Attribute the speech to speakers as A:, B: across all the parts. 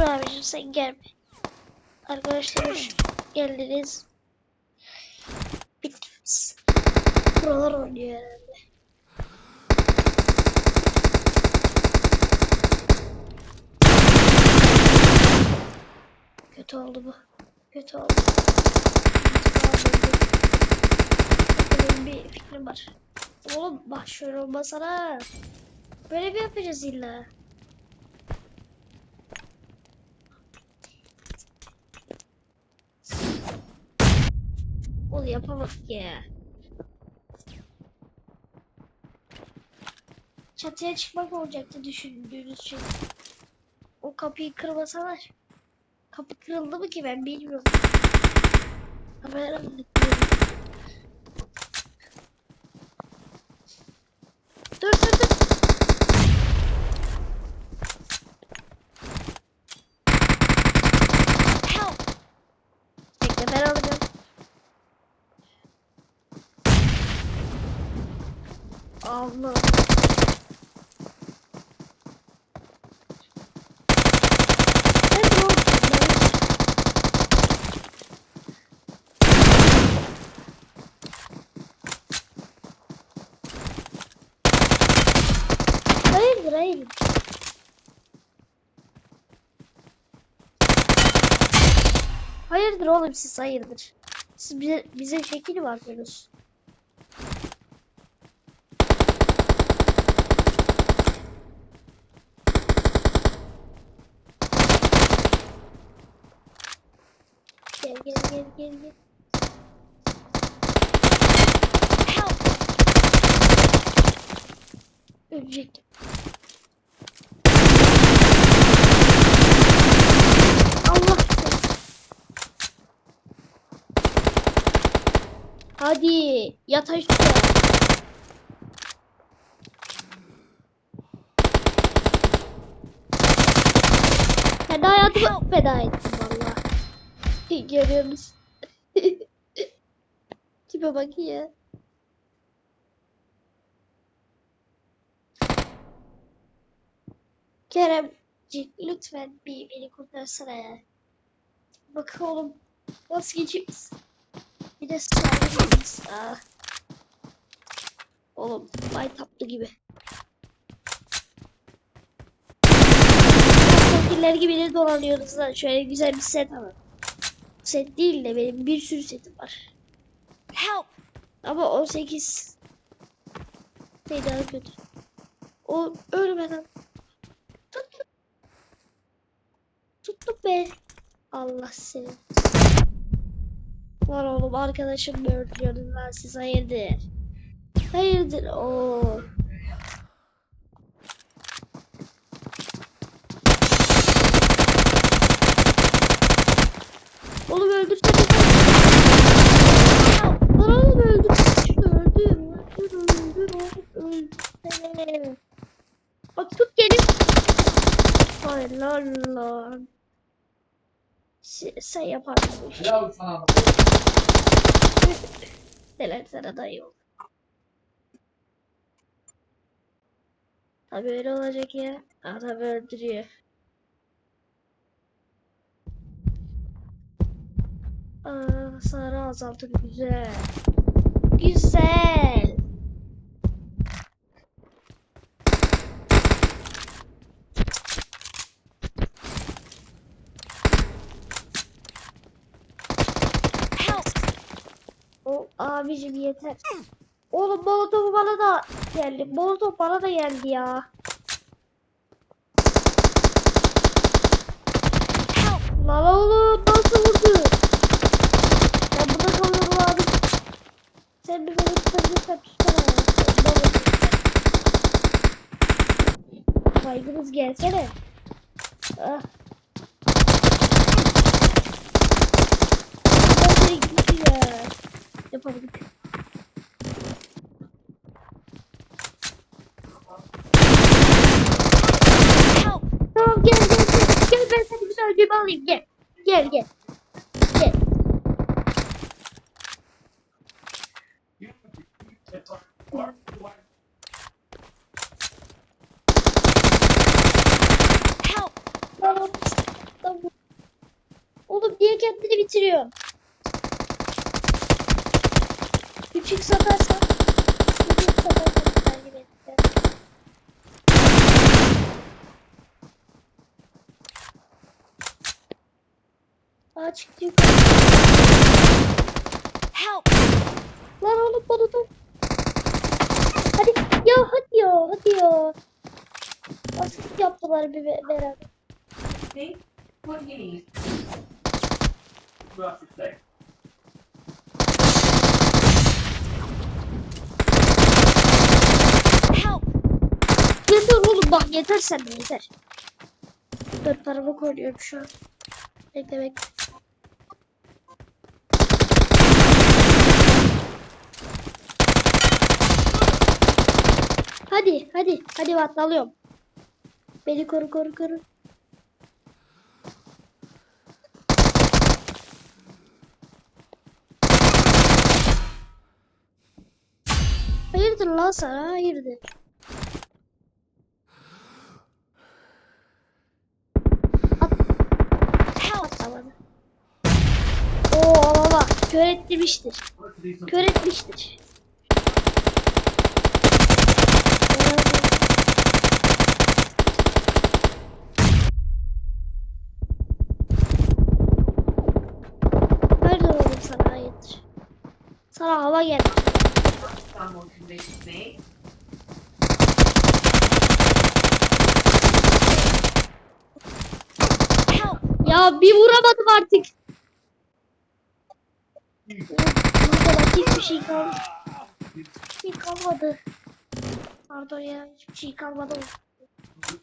A: Dur abicim sen gelme. Arkadaşlar geldiniz. Bittiniz. Buralar oynuyor herhalde. Kötü oldu bu. Kötü oldu. Benim bir fikrim var. Oğlum bak şöyle olmasana. Böyle bir yapacağız illa. Ol yapamadık ya. Çatıya çıkmak olacaktı düşündüğünüz şey. O kapıyı kırmasalar. Kapı kırıldı mı ki ben bilmiyorum. Kırıldı. Dur dur dur. Help. Bekle ben alacağım. Allah. Hayırdır hayır. Hayırdır oğlum siz hayırdır. Siz bize, bize şekil mi Gel gel gel gel. Help. Ölecektim. Allah. Hadi yat aşağı. De hayatımı feda ettim valla. Görüyorsunuz. Tipe bak ya. Keremcik lütfen bir beni kurtarsana ya. Bak oğlum nasıl geçeceğiz? Bir de sağlayacağız. Aa. Oğlum bay taplı gibi. Fakirler gibi de dolanıyoruz lan. Şöyle güzel bir set alın. Set değil de benim bir sürü setim var.
B: Help!
A: Ama 18 şey daha kötü. O ölmeden tuttum. Tuttum be. Allah seni. Var oğlum arkadaşım öldürüyordun lan siz hayırdır? Hayırdır o. Oğlum öldürsene. Lan oğlum öldür. Şunu öldür. Öldür öldür öldür. Tut gelip. Hayır lan lan. Sen, yaparsın.
C: Helal sana.
A: Neler sana da iyi olur. Tabii öyle olacak ya. Adam öldürüyor. Aa, hasarı azaltır güzel. Güzel. O abicim yeter. Oğlum molotofu bana da geldi. Molotof bana da geldi ya.
B: Help!
A: Lan oğlum nasıl vurdu? Ben burada kalıyorum abi. Sen bir beni tutabilirsen tutsana. Baygınız gelsene. Ah. Ya. Yapamadık. Tamam gel gel gel. Gel ben seni güzelce alayım gel. Gel gel. Gel.
B: Help!
A: Tamam. Kendini bitiriyor. Küçük satarsan. Küçük satarsan takip. Aa çıktı yukarı.
B: Help!
A: Lan oğlum bana dur. Hadi ya hadi ya hadi ya. Asist yaptılar bir be- beraber.
C: See? What need? Rough thing.
B: Help!
A: Yeter oğlum bak yeter sen de yeter. Dur paramı koruyorum şu an. Bekle bekle. Hadi hadi hadi ben alıyorum. Beni koru koru koru. Hayırdır lan sana hayırdır.
B: Help!
A: Atlamadı. Oo baba kör etmiştir. Kör etmiştir. Nerede oğlum sana hayırdır? Sana hava geldi.
C: Someone me.
A: Ya bir vuramadım artık. Burada bak hiçbir şey kalmadı. Hiçbir şey kalmadı. Pardon ya hiçbir şey kalmadı. Dur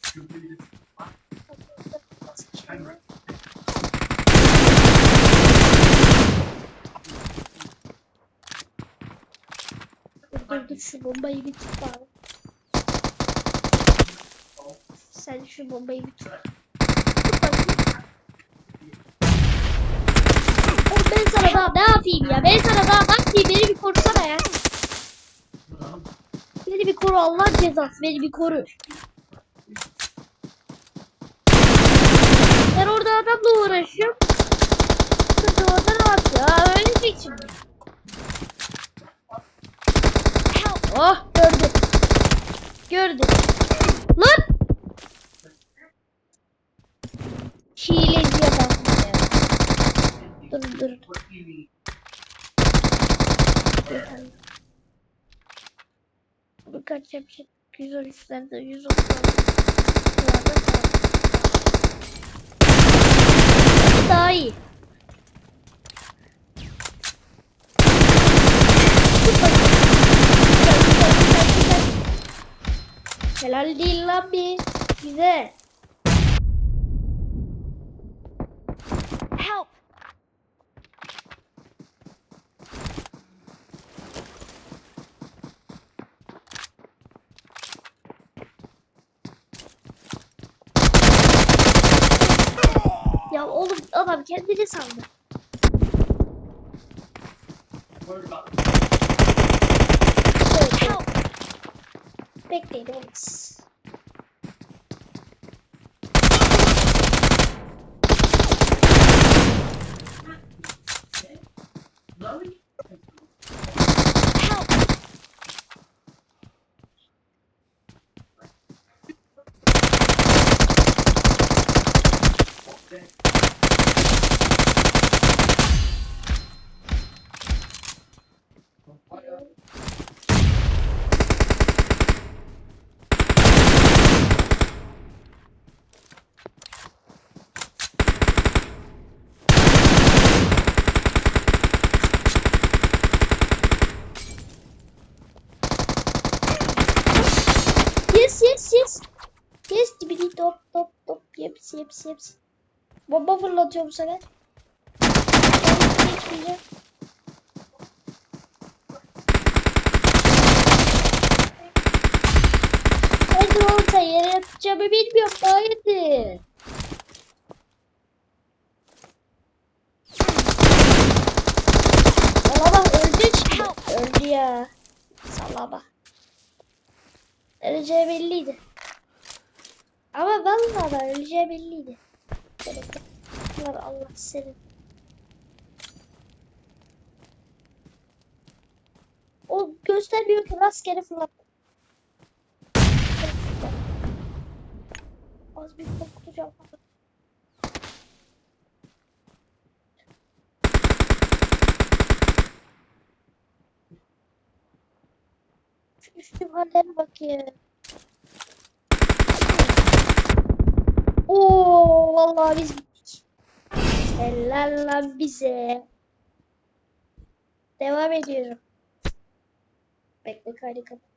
A: dur şu bombayı bir tut bari. Sen şu bombayı bir tut. Ben sana daha ne yapayım ya? Ben sana daha ne yapayım? Beni bir korusana ya. Beni bir koru Allah cezası. Beni bir koru. Ben orada adamla uğraşıyorum. Kız orada rahat ya. Ölecek şimdi.
B: Help!
A: Oh gördüm. Gördüm. Lan! Adam ya. Dur dur. Bu kaç yapacak? 113'lerde 130 Daha iyi. Tut bakayım. Güzel, güzel, güzel, güzel. Helal değil lan bir. Güzel.
B: Help!
A: Ya oğlum adam kendini sandı.
C: Worried about
A: Evet, evet.
B: Help!
A: Bekleyin olmaz.
C: no?
A: Top top top. Hepsi hepsi hepsi. Bomba fırlatıyorum sana. Ben geçmeyeceğim. Hadi sen yere yatacağımı bilmiyorum. Daha yedi. Salama öldü şimdi. Öldü ya. Salama. Öleceği belliydi. Ama vallahi ben öleceği belliydi. Allah senin. O gösteriyor ki rastgele fırlat. Az bir korkutacağım. Şu üstüm hallere bakayım. Vallahi biz. Helal lan bize. Devam ediyorum. Bekle kaydı kapat.